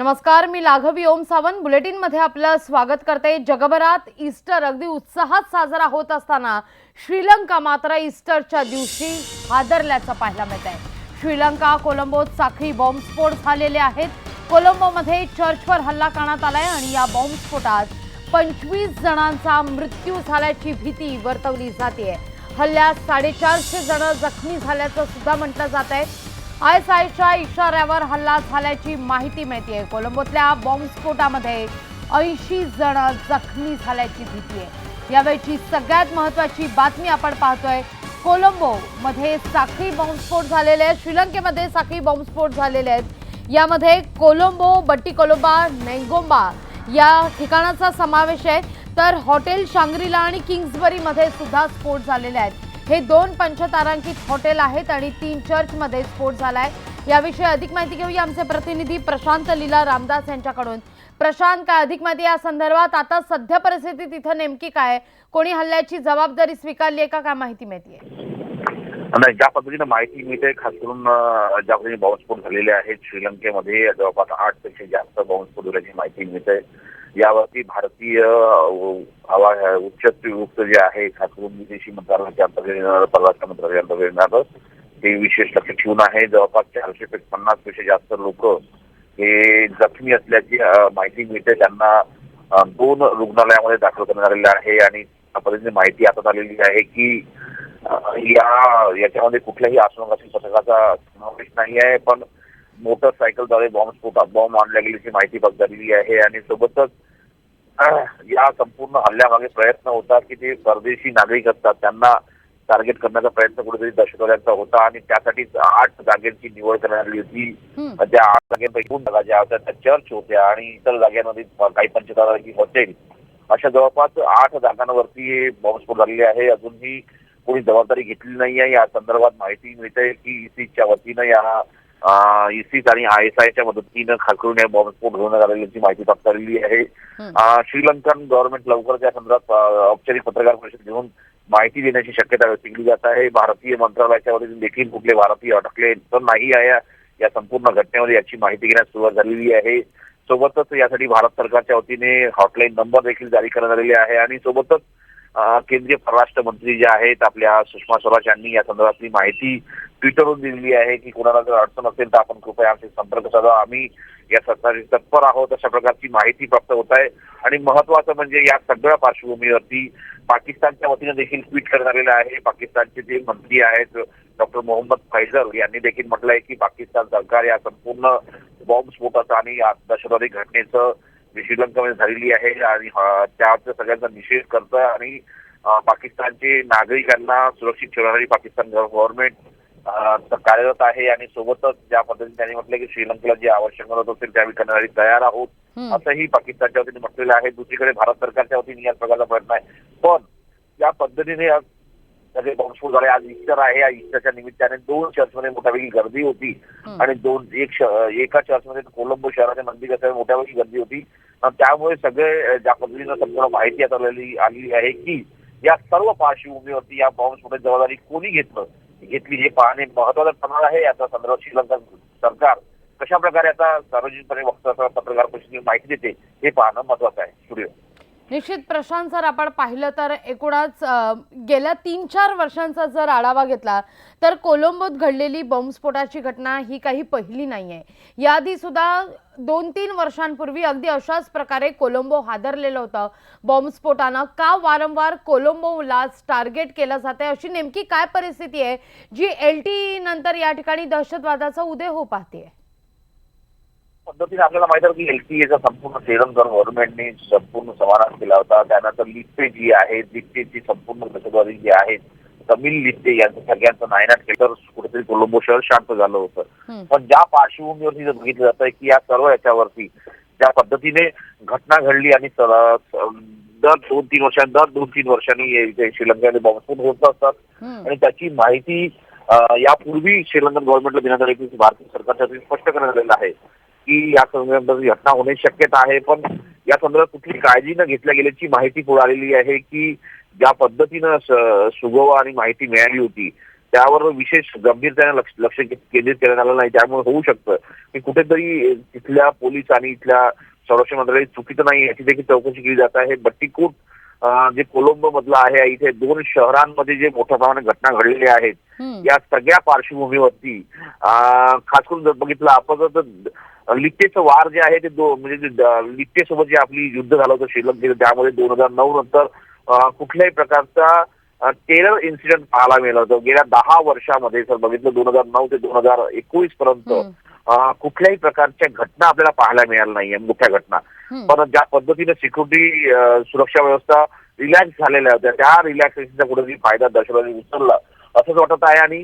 नमस्कार मी लाघवी ओम सावंत. बुलेटिनमध्ये आपलं स्वागत करते. जगभरात ईस्टर अगदी उत्साहात साजरा होत असताना श्रीलंका मात्र ईस्टरच्या दिवशी हादरल्याचं पाहायला मिळत आहे. श्रीलंका कोलंबोत साखळी बॉम्बस्फोट झालेले आहेत. कोलंबोमध्ये चर्चवर हल्ला करण्यात आलाय आणि या बॉम्बस्फोटात पंचवीस जणांचा मृत्यू झाल्याची भीती वर्तवली जाते हल्ल्यात साडेचारशे जण जखमी झाल्याचं सुद्धा म्हटलं जात आहे आय इशाऱ्यावर हल्ला झाल्याची माहिती मिळते कोलंबोतल्या बॉम्बस्फोटामध्ये ऐंशी जण जखमी झाल्याची भीती आहे. यावेळची सगळ्यात महत्वाची बातमी आपण पाहतोय. कोलंबो मध्ये साखळी बॉम्बस्फोट झालेले आहेत. श्रीलंकेमध्ये साखळी बॉम्बस्फोट झालेले आहेत. यामध्ये कोलंबो बट्टी कोलंबा नेंगोंबा या ठिकाणाचा समावेश आहे. तर हॉटेल शांग्रीला आणि किंग्सबरीमध्ये सुद्धा स्फोट झालेले आहेत. हे दोन पंचतारांकित हॉटेल आहेत आणि तीन चर्चमध्ये स्फोट झालाय. याविषयी अधिक माहिती घेऊया आमचे प्रतिनिधी प्रशांत लीला रामदास यांच्याकडून. प्रशांत काय अधिक माहिती या संदर्भात? आता सध्या परिस्थिती तिथं नेमकी काय? कोणी हल्ल्याची जबाबदारी स्वीकारली आहे का? काय माहिती मिळतीये? नाही ज्या पद्धतीनं माहिती मिळते खास करून ज्या पद्धतीने बॉम्बस्फोट झालेले आहेत श्रीलंकेमध्ये जवळपास आठपेक्षा जास्त बॉम्बस्फोट झाल्याची माहिती मिळते. यावरती भारतीय उच्चयुक्त उच्च जे आहे खास करून विदेशी मंत्रालयाच्या अंतर्गत येणार परराष्ट्र मंत्रालयाच्या अंतर्गत ते विशेष लक्ष ठेवून आहे. जवळपास चारशे पन्नासपेक्षा जास्त लोक हे जखमी असल्याची माहिती मिळते. त्यांना दोन रुग्णालयामध्ये दाखल करण्यात आलेले आहे आणि पद्धतीने माहिती आता आलेली आहे की या याच्यामध्ये कुठल्याही आश्रमातील पथकाचा समावेश नाही आहे. पण मोटरसायकलद्वारे बॉम्ब स्फोटात बॉम्ब आणल्या गेल्याची माहिती झालेली आहे आणि सोबतच या संपूर्ण हल्ल्यामागे प्रयत्न होता की ते परदेशी नागरिक असतात. त्यांना टार्गेट करण्याचा प्रयत्न कुठेतरी दहशतवाद्यांचा होता आणि त्यासाठीच आठ जागेची निवड करण्यात आली होती. त्या आठ जागेपैकी दोन जागा ज्या होत्या त्या चर्च होत्या आणि इतर जागांमध्ये काही पंचतारांची हॉटेल. अशा जवळपास आठ जागांवरती बॉम्बस्फोट झालेले आहे. अजूनही कोणी जबाबदारी घेतली नाही आहे. या संदर्भात माहिती मिळते की इसीच्या वतीनं या इसीस आणि आय एस आयच्या मदतीनं खास करून या बॉम्बस्फोट होण्यात आलेल्याची माहिती प्राप्त झालेली आहे श्रीलंकन गव्हर्नमेंट लवकरच या संदर्भात औपचारिक पत्रकार परिषद घेऊन माहिती देण्याची शक्यता व्यक्त केली जात आहे. भारतीय मंत्रालयाच्या वतीने देखील कुठले भारतीय अटकले तर नाही आहे. या संपूर्ण घटनेमध्ये याची माहिती घेण्यास सुरुवात झालेली आहे. सोबतच यासाठी भारत सरकारच्या वतीने हॉटलाईन नंबर देखील जारी करण्यात आलेले आहे. आणि सोबतच केंद्रीय परराष्ट्र मंत्री जे आहेत आपल्या सुषमा स्वराज यांनी या संदर्भातली माहिती ट्विटरवरून दिलेली आहे की कोणाला जर अडचण असेल तर आपण कृपया आमचे संपर्क साधा. आम्ही या सरकारी तत्पर आहोत अशा प्रकारची माहिती प्राप्त होत आहे. आणि महत्वाचं म्हणजे या सगळ्या पार्श्वभूमीवरती पाकिस्तानच्या वतीने देखील ट्विट करण्यात आलेलं आहे. पाकिस्तानचे जे मंत्री आहेत डॉक्टर मोहम्मद फैजल यांनी देखील म्हटलंय की पाकिस्तान सरकार या संपूर्ण बॉम्बस्फोटाचं आणि दहशतवादी घटनेचं जी श्रीलंकामध्ये झालेली आहे आणि अं, त्याचा सगळ्यांचा निषेध करतं आणि पाकिस्तानचे नागरिकांना सुरक्षित ठेवणारी पाकिस्तान गव्हर्नमेंट कार्यरत आहे आणि सोबतच ज्या पद्धतीने त्यांनी म्हटलं की श्रीलंकेला जे आवश्यक मदत असेल त्यावेळी करण्यासाठी तयार आहोत. असंही पाकिस्तानच्या वतीने म्हटलेलं आहे. दुसरीकडे भारत सरकारच्या वतीने या प्रकारचा प्रयत्न आहे. पण या पद्धतीने आज सगळे बॉम्बस्फोट झाले. आज ईस्टर आहे. या ईस्टरच्या निमित्ताने दोन चर्चमध्ये मोठ्यापैकी गर्दी होती. आणि दोन एक एका चर्चमध्ये कोलंबो शहराच्या नजदीक असल्याने मोठ्यापैकी गर्दी होती. त्यामुळे सगळे ज्या पद्धतीनं संपूर्ण माहिती आता आलेली आलेली आहे की या सर्व पार्श्वभूमीवरती या बॉम्बस्फोटाची जबाबदारी कोणी घेतलं? घेतली हे पाहणे महत्वाचं ठरणार आहे. याचा संदर्भ श्रीलंका सरकार कशा प्रकारे आता सार्वजनिकपणे वक्तव्य पत्रकार परिषदेत माहिती देते हे पाहणं महत्वाचं आहे. स्टुडिओ निश्चित प्रशांत सर आपण पाहिलं तर एकूणच गेल्या तीन चार वर्षांचा जर आढावा घेतला तर कोलंबोत घडलेली बॉम्बस्फोटाची घटना ही काही पहिली नाही आहे याआधी सुद्धा दोन तीन वर्षांपूर्वी अगदी अशाच प्रकारे कोलंबो हादरलेलं होतं. बॉम्बस्फोटानं का वारंवार कोलंबोला टार्गेट केलं जात आहे अशी नेमकी काय परिस्थिती आहे जी एल टी नंतर या ठिकाणी दहशतवादाचा उदय हो पाहते पद्धतीने आपल्याला माहीत आहे की एलटीएचा संपूर्ण श्रीलंकन गव्हर्नमेंटने संपूर्ण समावेश केला होता त्यानंतर लिप्टे जी आहे लिप्टेची संपूर्ण दहशतवादी जी आहेत तमिल लिप्टे यांचं सगळ्यांचं नायनाट केलं तर कुठेतरी कोलंबो शहर शांत झालं होतं. पण ज्या पार्श्वभूमीवरती जर बघितलं जातं की या सर्व याच्यावरती ज्या पद्धतीने घटना घडली आणि दर दोन तीन वर्षांनी दर दोन तीन वर्षांनी श्रीलंकेमध्ये बॉम्बस्फोट होत असतात. आणि त्याची माहिती यापूर्वी श्रीलंकन गव्हर्नमेंटला देण्यात आली की भारतीय सरकारच्या स्पष्ट करण्यात आलेलं आहे की या संदर्भात घटना होण्याची शक्यता आहे. पण या संदर्भात कुठली काळजी न घेतल्या गेल्याची माहिती पुढे आलेली आहे की ज्या पद्धतीनं स- सुगोवा आणि माहिती मिळाली होती त्यावर विशेष गंभीरतेने लक्ष लक्ष केंद्रित करण्यात आलं नाही. त्यामुळे होऊ शकतं. की कुठेतरी तिथल्या पोलीस आणि इथल्या संरक्षण मंत्रालय चुकीचं नाही याची देखील चौकशी केली जात आहे. बट्टीकूट जे कोलंबो मधलं आहे इथे दोन शहरांमध्ये जे मोठ्या प्रमाणात घटना घडलेल्या आहेत या सगळ्या पार्श्वभूमीवरती खास करून जर बघितलं आपण तर लिट्टेचं वार जे आहे ते दो म्हणजे लिट्टेसोबत जे आपली युद्ध झालं होतं श्रीलंकेचं त्यामध्ये दोन हजार नऊ नंतर कुठल्याही प्रकारचा टेरर इन्सिडेंट पाहायला मिळालं होतं. गेल्या दहा वर्षामध्ये जर बघितलं दोन हजार नऊ ते दोन हजार एकोणीस पर्यंत कुठल्याही प्रकारच्या घटना आपल्याला पाहायला मिळाल्या नाहीये मोठ्या घटना. पण ज्या पद्धतीने सिक्युरिटी सुरक्षा व्यवस्था रिलॅक्स झालेल्या होत्या त्या रिलॅक्सेशनचा कुठेतरी फायदा दहशतवादी उचलला. असंच वाटत आहे. आणि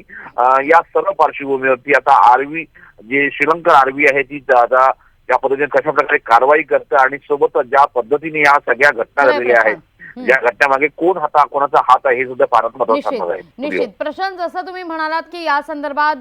या सर्व पार्श्वभूमीवरती आता आर्मी जे श्रीलंकन आर्मी आहे ती आता या पद्धतीने कशा प्रकारे कारवाई करतं आणि सोबत ज्या पद्धतीने या सगळ्या घटना घडलेल्या आहेत. ज्या घटनेमागे कोण हाता कोणाचा हात आहे हे सुद्धा फारच महत्वाचं आहे. निश्चित. प्रशांत जसं तुम्ही म्हणालात की या संदर्भात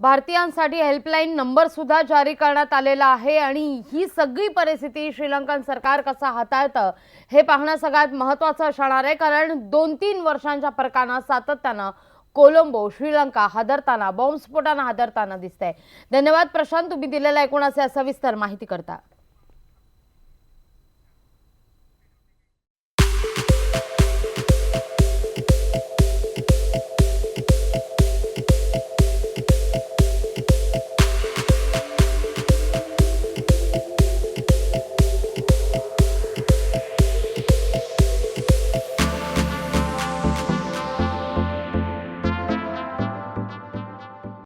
भारतीयांसाठी हेल्पलाईन नंबर सुद्धा जारी करण्यात आलेला आहे आणि ही सगळी परिस्थिती श्रीलंकन सरकार कसं हाताळतं हे पाहणं सगळ्यात महत्त्वाचं असणार आहे. कारण दोन तीन वर्षांच्या फरकानं सातत्यानं कोलंबो श्रीलंका हादरताना बॉम्बस्फोटानं हादरताना दिसतंय. धन्यवाद प्रशांत तुम्ही दिलेल्या एकूण असे सविस्तर माहिती करता